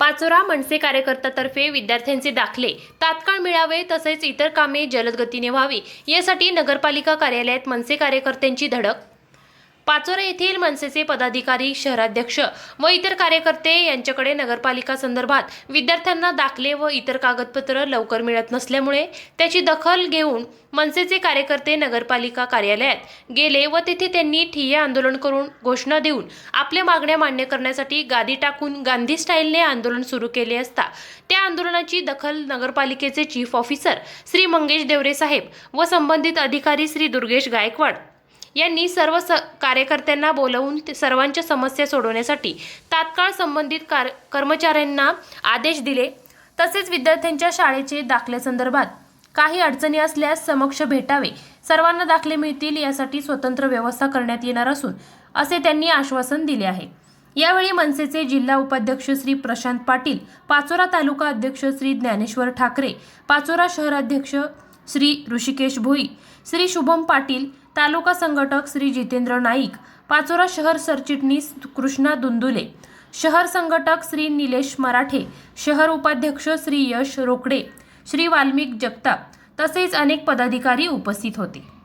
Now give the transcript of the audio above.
पाचोरा मनसे कार्यकर्त्यातर्फे विद्यार्थ्यांचे दाखले तात्काळ मिळावे तसेच इतर कामे जलदगतीने व्हावी यासाठी नगरपालिका कार्यालयात मनसे कार्यकर्त्यांची धडक पाचोरा येथील मनसेचे पदाधिकारी शहराध्यक्ष व इतर कार्यकर्ते यांच्याकडे नगरपालिका संदर्भात विद्यार्थ्यांना दाखले व इतर कागदपत्र लवकर मिळत नसल्यामुळे त्याची दखल घेऊन मनसेचे कार्यकर्ते नगरपालिका कार्यालयात गेले व तेथे त्यांनी ठिय्या आंदोलन करून घोषणा देऊन आपल्या मागण्या मान्य करण्यासाठी गादी टाकून गांधी स्टाईलने आंदोलन सुरू केले असता त्या आंदोलनाची दखल नगरपालिकेचे चीफ ऑफिसर श्री मंगेश देवरे साहेब व संबंधित अधिकारी श्री दुर्गेश गायकवाड यांनी सर्व स कार्यकर्त्यांना बोलवून ते सर्वांच्या समस्या सोडवण्यासाठी तात्काळ संबंधित कार कर्मचाऱ्यांना आदेश दिले. तसेच विद्यार्थ्यांच्या शाळेचे दाखल्यासंदर्भात काही अडचणी असल्यास समक्ष भेटावे. सर्वांना दाखले मिळतील यासाठी स्वतंत्र व्यवस्था करण्यात येणार असून असे त्यांनी आश्वासन दिले आहे. यावेळी मनसेचे जिल्हा उपाध्यक्ष श्री प्रशांत पाटील पाचोरा तालुका अध्यक्ष श्री ज्ञानेश्वर ठाकरे पाचोरा शहराध्यक्ष श्री ऋषिकेश भोई श्री शुभम पाटील तालुका संघटक श्री जितेंद्र नाईक पाचोरा शहर सरचिटणीस कृष्णा दुंदुले शहर संघटक श्री निलेश मराठे शहर उपाध्यक्ष श्री यश रोकडे श्री वाल्मिक जगताप तसेच अनेक पदाधिकारी उपस्थित होते.